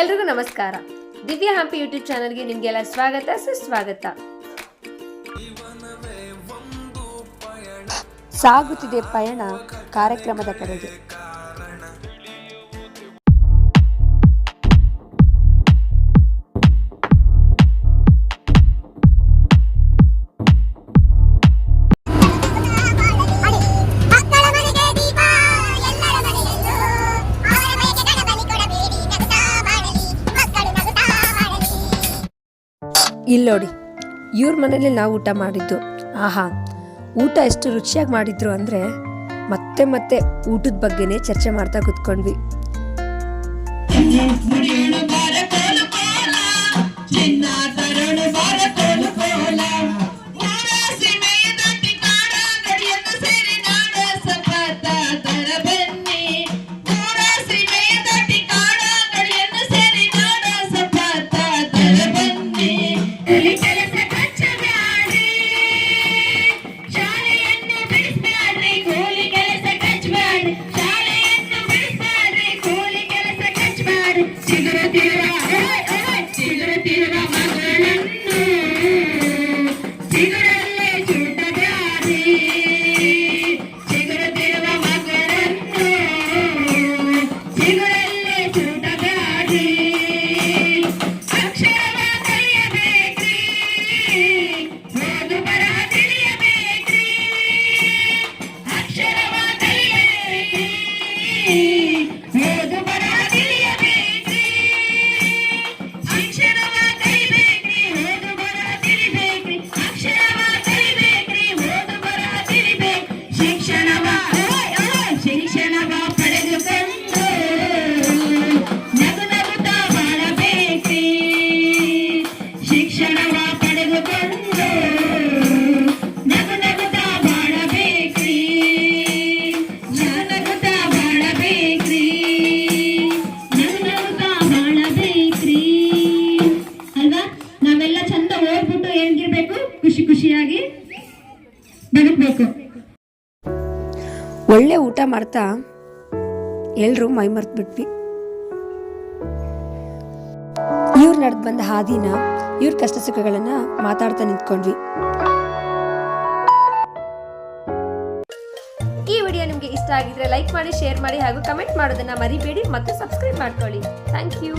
ಎಲ್ರಿಗೂ ನಮಸ್ಕಾರ. ದಿವ್ಯ ಹಂಪಿ ಯೂಟ್ಯೂಬ್ ಚಾನಲ್ಗೆ ನಿಮಗೆಲ್ಲ ಸ್ವಾಗತ ಸುಸ್ವಾಗತ. ಸಾಗುತ್ತಿದೆ ಪಯಣ ಕಾರ್ಯಕ್ರಮದ ಕಡೆಗೆ. ಇಲ್ಲೋಡಿ ಇವ್ರ ಮನೇಲಿ ನಾವು ಊಟ ಮಾಡಿದ್ದು. ಆಹಾ, ಊಟ ಎಷ್ಟು ರುಚಿಯಾಗಿ ಮಾಡಿದ್ರು ಅಂದರೆ ಮತ್ತೆ ಮತ್ತೆ ಊಟದ ಬಗ್ಗೆನೇ ಚರ್ಚೆ ಮಾಡ್ತಾ ಕೂತ್ಕೊಂಡ್ವಿ. tiene ಖುಷಿ ಖುಷಿಯಾಗಿ ಒಳ್ಳೆ ಊಟ ಮಾಡ್ತಾ ಎಲ್ಲರೂ ಮೈ ಮರ್ತ್ಬಿಟ್ವಿ ಇವ್ರು ನಡೆದು ಬಂದ ಹಾದಿನ ಇವ್ರ ಕಷ್ಟ ಸುಖಗಳನ್ನ ಮಾತಾಡ್ತಾ ನಿಂತ್ಕೊಂಡ್ವಿ. ಈ ವಿಡಿಯೋ ನಿಮಗೆ ಇಷ್ಟ ಆಗಿದ್ರೆ ಲೈಕ್ ಮಾಡಿ, ಶೇರ್ ಮಾಡಿ ಹಾಗೂ ಕಮೆಂಟ್ ಮಾಡೋದನ್ನ ಮರಿಬೇಡಿ ಮತ್ತು ಸಬ್ಸ್ಕ್ರೈಬ್ ಮಾಡ್ಕೊಳ್ಳಿ. Thank you.